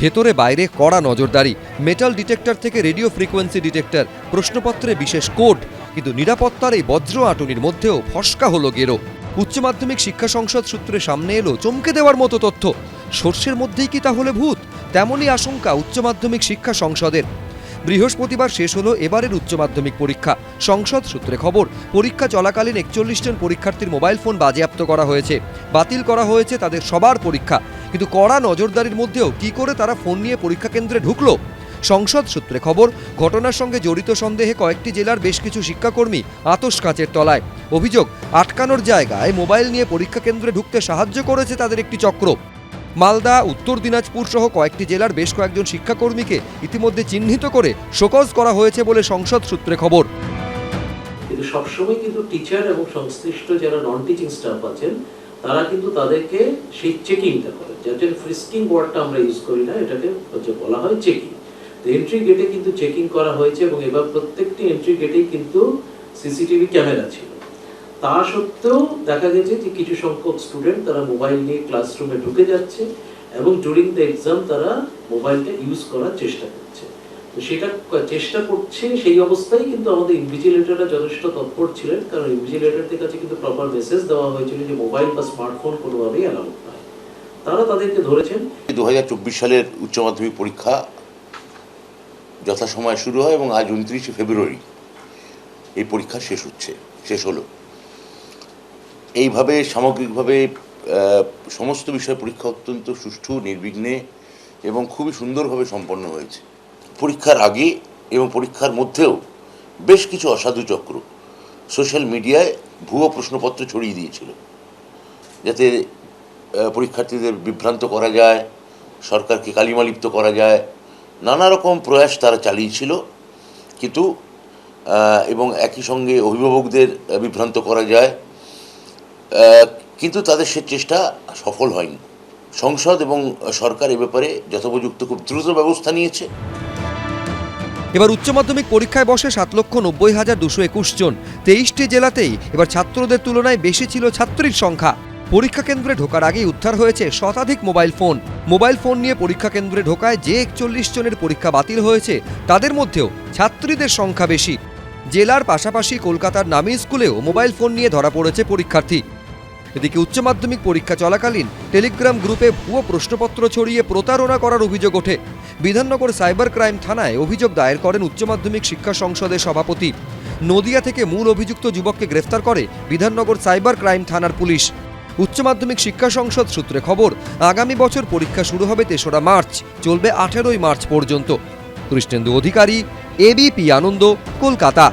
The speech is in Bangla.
ভেতরে বাইরে কড়া নজরদারি। মেটাল ডিটেক্টর থেকে রেডিও ফ্রিকোয়েন্সি ডিটেক্টর প্রশ্নপত্রে বিশেষ কোড কিন্তু নিরাপত্তার এই বজ্র আটুনির মধ্যেও ফসকা হলো গেরো। উচ্চ মাধ্যমিক শিক্ষা সংসদ সূত্রে সামনে এলো চমকে দেওয়ার মতো তথ্য। সর্ষের মধ্যেই কি তাহলে ভূত? তেমনই আশঙ্কা উচ্চ মাধ্যমিক শিক্ষা সংসদের। বৃহস্পতিবার শেষ হলো এবারের উচ্চ মাধ্যমিক পরীক্ষা। সংসদ সূত্রে খবর, পরীক্ষা চলাকালীন একচল্লিশ জন পরীক্ষার্থীর মোবাইল ফোন বাজেয়াপ্ত করা হয়েছে। বাতিল করা হয়েছে তাদের সবার পরীক্ষা। কিন্তু কড়া নজরদারির মধ্যেও কি করে তারা ফোন নিয়ে পরীক্ষা কেন্দ্রে ঢুকলো? সংসদ সূত্রে খবর, ঘটনার সঙ্গে জড়িত সন্দেহে কয়েকটি জেলার বেশ কিছু শিক্ষাকর্মী আতস কাচের তলায়। অভিযোগ, আটকানোর জায়গায় মোবাইল নিয়ে পরীক্ষা কেন্দ্রে ঢুকতে সাহায্য করেছে তাদের একটি চক্র। মালদা, উত্তর দিনাজপুর সহ কয়েকটি জেলার বেশ কয়েকজন শিক্ষাকর্মীকে ইতিমধ্যে চিহ্নিত করে শোকজ করা হয়েছে বলে সংসদ সূত্রে খবর। কিন্তু সবসময় কিন্তু টিচার এবং সংশ্লিষ্ট যারা নন টিচিং স্টাফ আছেন, তারা কিন্তু তাদেরকে সেই চেকিংটা করে। জন্য ফ্রিস্কিং ওয়ার্ডটা আমরা ইউজ করি না, এটাকে হচ্ছে বলা হয় চেকিং তো এন্ট্রি গেটে কিন্তু চেকিং করা হয়েছে এবং এবার প্রত্যেকটি এন্ট্রি গেটেই কিন্তু সিসিটিভি ক্যামেরা ছিল। তা সত্ত্বেও দেখা গেছে যে কিছু সংখ্যক স্টুডেন্ট তারা মোবাইল নিয়ে ক্লাসরুমে ঢুকে যাচ্ছে এবং ডুরিং দ্য এক্সাম তারা মোবাইলটা ইউজ করার চেষ্টা করছে। তো সেটা চেষ্টা করছে সেই অবস্থায় কিন্তু আমাদের ইনভিজিলেটররা যথেষ্ট তৎপর ছিলেন কারণ ইনভিজিলেটরদের কাছে কিন্তু প্রপার মেসেজ দেওয়া হয়েছিল যে মোবাইল বা স্মার্টফোন কোনোভাবেই অ্যালাউড নয় তারা তাদেরকে ধরেছেন দুহাজার চব্বিশ সালের উচ্চ মাধ্যমিক পরীক্ষা যথাসময়ে শুরু হয় এবং আজ উনত্রিশে ফেব্রুয়ারি এই পরীক্ষা শেষ হচ্ছে, শেষ হলো। এইভাবে সামগ্রিকভাবে সমস্ত বিষয় পরীক্ষা অত্যন্ত সুষ্ঠু, নির্বিঘ্নে এবং খুবই সুন্দরভাবে সম্পন্ন হয়েছে। পরীক্ষার আগে এবং পরীক্ষার মধ্যেও বেশ কিছু অসাধু চক্র সোশ্যাল মিডিয়ায় ভুয়ো প্রশ্নপত্র ছড়িয়ে দিয়েছিল। যাতে পরীক্ষার্থীদের বিভ্রান্ত করা যায়, সরকারকে কালিমালিপ্ত করা যায়। নানা রকম প্রয়াস তারা চালিয়েছিল, কিন্তু এবং একই সঙ্গে অভিভাবকদের বিভ্রান্ত করা যায়। কিন্তু তাদের সে চেষ্টা সফল হয়নি। সংসদ এবং সরকার এ ব্যাপারে যথোপযুক্ত খুব দ্রুত ব্যবস্থা নিয়েছে। এবার উচ্চ মাধ্যমিক পরীক্ষায় বসে সাত লক্ষ নব্বই হাজার দুশো একুশ জন। তেইশটি জেলাতেই এবার ছাত্রদের তুলনায় বেশি ছিল ছাত্রীর সংখ্যা। পরীক্ষা কেন্দ্রে ঢোকার আগেই উদ্ধার হয়েছে শতাধিক মোবাইল ফোন। মোবাইল ফোন নিয়ে পরীক্ষা কেন্দ্রে ঢোকায় যে একচল্লিশ জনের পরীক্ষা বাতিল হয়েছে, তাদের মধ্যেও ছাত্রীদের সংখ্যা বেশি। জেলার পাশাপাশি কলকাতার নামী স্কুলেও মোবাইল ফোন নিয়ে ধরা পড়েছে পরীক্ষার্থী। এদিকে উচ্চ মাধ্যমিক পরীক্ষা চলাকালীন টেলিগ্রাম গ্রুপে ভুয়ো প্রশ্নপত্র ছড়িয়ে প্রতারণা করার অভিযোগ ওঠে। বিধাননগর সাইবার ক্রাইম থানায় অভিযোগ দায়ের করেন উচ্চ মাধ্যমিক শিক্ষা সংসদের সভাপতি। নদিয়া থেকে মূল অভিযুক্ত যুবককে গ্রেফতার করে বিধাননগর সাইবার ক্রাইম থানার পুলিশ। উচ্চ মাধ্যমিক শিক্ষা সংসদ সূত্রে খবর, আগামী বছর পরীক্ষা শুরু হবে তেসরা মার্চ, চলবে আঠেরোই মার্চ পর্যন্ত। কৃষ্ণেন্দু অধিকারী, এবিপি আনন্দ, কলকাতা।